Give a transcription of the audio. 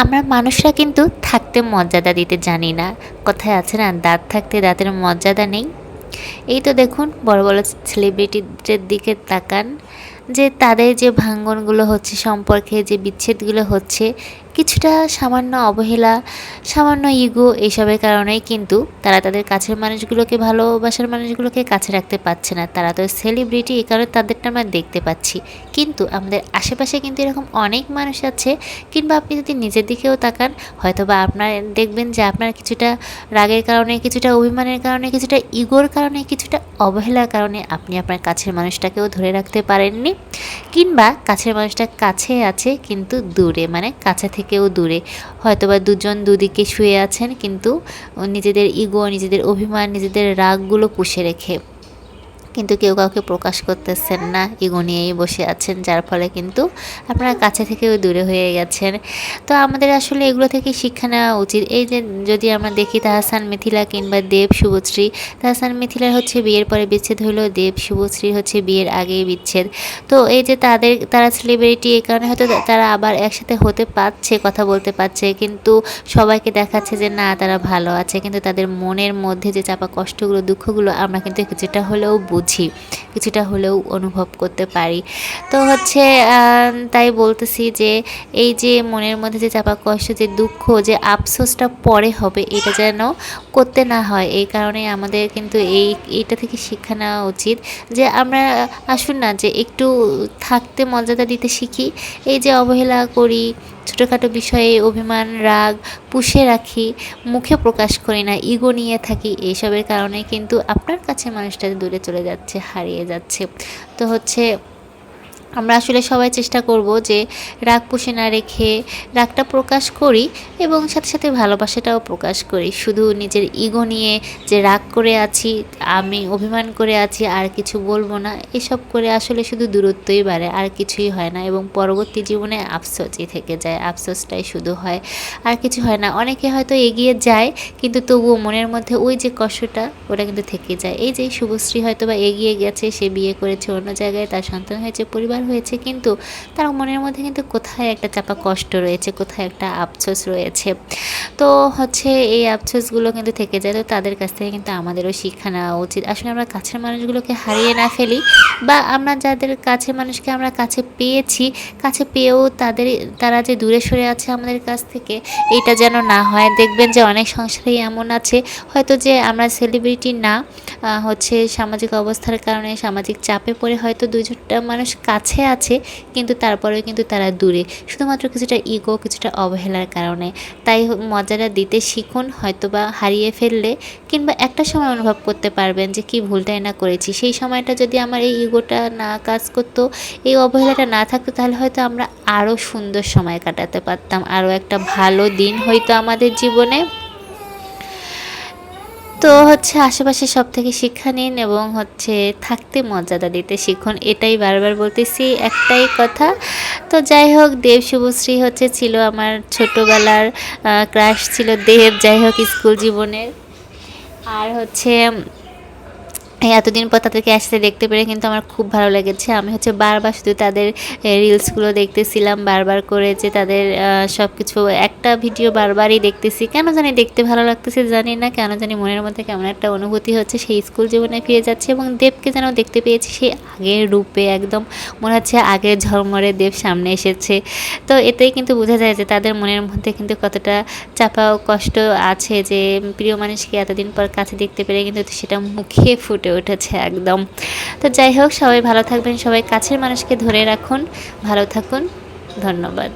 আমরা মানুষরা কিন্তু থাকতে মর্যাদা দিতে জানি না। কথায় আছে না, দাঁত থাকতে দাঁতের মর্যাদা নেই। এই তো দেখুন, বড় বড় সেলিব্রিটিদের দিকে তাকান, যে তাদের যে ভাঙ্গনগুলো হচ্ছে, সম্পর্কে যে বিচ্ছেদগুলো হচ্ছে কিছুটা সামান্য অবহেলা, সামান্য ইগো এইসবের কারণেই কিন্তু তারা তাদের কাছের মানুষগুলোকে ভালোবাসার মানুষগুলোকে কাছে রাখতে পারছে না। তারা তো সেলিব্রিটি এই কারণে তাদেরটা আমরা দেখতে পাচ্ছি। কিন্তু আমাদের আশেপাশে কিন্তু এরকম অনেক মানুষ আছে, কিংবা আপনি যদি নিজের দিকেও তাকান হয়তো বা আপনার দেখবেন যে আপনার কিছুটা রাগের কারণে, কিছুটা অভিমানের কারণে, কিছুটা ইগোর কারণে, কিছুটা অবহেলার কারণে আপনি আপনার কাছের মানুষটাকেও ধরে রাখতে পারেননি। কিংবা কাছের মানুষটা কাছে আছে কিন্তু দূরে মানে কাছে থেকেও দূরে। হয়তোবা দুজন দুদিকে শুয়ে আছেন কিন্তু নিজেদের ইগো নিজেদের অভিমান, নিজেদের রাগগুলো পুষে রেখে। কিন্তু কেউ কাউকে প্রকাশ করতেছেন না ইগো নিয়েই বসে আছেন, যার ফলে কিন্তু আপনারা কাছে থেকেও দূরে হয়ে গেছেন। তো আমাদের আসলে এগুলো থেকে শিক্ষা নেওয়া উচিত। এই যে যদি আমরা দেখি তাহসান মিথিলা কিংবা দেব শুভশ্রী, তাহসান মিথিলার হচ্ছে বিয়ের পরে বিচ্ছেদ হলো, দেব শুভশ্রী হচ্ছে বিয়ের আগেই বিচ্ছেদ। তো এই যে তাদের, তারা সেলিব্রিটি এই কারণে হয়তো তারা আবার একসাথে হতে পারছে, কথা বলতে পারছে, কিন্তু সবাইকে দেখাচ্ছে যে না, তারা ভালো আছে। কিন্তু তাদের মনের মধ্যে যে চাপা কষ্টগুলো, দুঃখগুলো আমরা কিন্তু কিছুটা হলেও বুঝি। কিছুটা হলেও অনুভব করতে পারি। তো হচ্ছে তাই বলতেছি যে, এই যে মনের মধ্যে যে চাপা কষ্ট, যে দুঃখ, যে আফসোসটা পরে হবে, এটা যেন করতে না হয়, এই কারণে আমাদের কিন্তু এই, এইটা থেকে শিক্ষা নেওয়া উচিত যে আমরা আসুন না, যে একটু থাকতে মর্যাদা দিতে শিখি, এই যে অবহেলা করি ছোটোখাটো বিষয়ে অভিমান, রাগ, পুষে রাখি, মুখে প্রকাশ করি না, ইগো নিয়ে থাকি, এইসবের কারণে কিন্তু আপনার কাছে মানুষটা দূরে চলে যাচ্ছে, হারিয়ে যাচ্ছে। তো হচ্ছে, আমরা আসলে সবাই চেষ্টা করব যে রাগ পুষে না রেখে রাগটা প্রকাশ করি এবং সাথে সাথে ভালোবাসাটাও প্রকাশ করি। শুধু নিজের ইগো নিয়ে যে রাগ করে আছি আমি অভিমান করে আছি, আর কিছু বলব না। এসব করে আসলে শুধু দূরত্বই বাড়ে, আর কিছুই হয় না এবং পরবর্তী জীবনে আফসোসই থেকে যায়, আফসোসটাই শুধু হয়। আর কিছু হয় না, অনেকে হয়তো এগিয়ে যায়, কিন্তু তবুও মনের মধ্যে ওই যে কষ্টটা, ওটা কিন্তু থেকে যায়। এই যে শুভশ্রী হয়তো বা এগিয়ে গেছে, সে বিয়ে করেছে অন্য জায়গায়, তার সন্তান হয়েছে, পরিবার হয়েছে, কিন্তু তার মনের মধ্যে কিন্তু কোথায় একটা চাপা কষ্ট রয়েছে, কোথায় একটা আফসোস রয়েছে। তো হচ্ছে এই আফসোসগুলো কিন্তু থেকে যায়, তো তাদের কাছ থেকে কিন্তু আমাদেরও শিক্ষা নেওয়া উচিত। আসলে আমরা কাছের মানুষগুলোকে হারিয়ে না ফেলি বা আমরা যাদের কাছের মানুষকে আমরা কাছে পেয়েছি, কাছে পেয়েও তাদের, তারা যে দূরে সরে আছে আমাদের কাছ থেকে, এটা যেন না হয়। দেখবেন যে অনেক সংসারেই এমন আছে, হয়তো যে আমরা সেলিব্রিটি না হচ্ছে সামাজিক অবস্থার কারণে, সামাজিক চাপে পড়ে হয়তো দুজনটা মানুষ কাছে আছে, কিন্তু তারপরেও কিন্তু তারা দূরে। শুধুমাত্র কিছুটা ইগো কিছুটা অবহেলার কারণে। তাই মজাটা দিতে শিখুন হয়তো বা হারিয়ে ফেললে, কিংবা একটা সময় অনুভব করতে পারবেন যে কি ভুলটাই না করেছি। সেই সময়টা যদি আমার এই ইগোটা না কাজ করতো, এই অবহেলাটা না থাকতো, তাহলে হয়তো আমরা আরও সুন্দর সময় কাটাতে পারতাম আরও একটা ভালো দিন হয়তো আমাদের জীবনে। তো হচ্ছে আশেপাশে সব থেকে শিক্ষা নিন এবং হচ্ছে থাকতে মর্যাদা দিতে শিখুন, এটাই বারবার বলতেছি, একটাই কথা। তো যাই হোক, দেব শুভশ্রী হচ্ছে ছিল আমার ছোটোবেলার ক্রাশ ছিল দেব, যাই হোক, স্কুল জীবনের। আর হচ্ছে এতদিন পর তাদেরকে আসতে দেখতে পেরে কিন্তু আমার খুব ভালো লেগেছে। আমি হচ্ছে বারবার শুধু তাদের রিলসগুলো দেখতেছিলাম, বারবার করে যে তাদের সব কিছু একটা ভিডিও বারবারই দেখতেছি। কেন জানি দেখতে ভালো লাগতেছে জানি না, কেন জানি মনের মধ্যে কেমন একটা অনুভূতি হচ্ছে। সেই স্কুল জীবনে ফিরে যাচ্ছে এবং দেবকে যেন দেখতে পেয়েছি সেই আগের রূপে একদম মনে হচ্ছে আগের ঝলমরে দেব সামনে এসেছে। তো এতেই কিন্তু বোঝা যায় যে তাদের মনের মধ্যে কিন্তু কতটা চাপা কষ্ট আছে যে প্রিয় মানুষকে এতদিন পর কাছে দেখতে পেরে কিন্তু সেটা মুখে ফুটে উঠেছে একদম। তো যাই হোক, সবাই ভালো থাকবেন, সবাই কাছের মানুষকে ধরে রাখুন। ভালো থাকুন, ধন্যবাদ।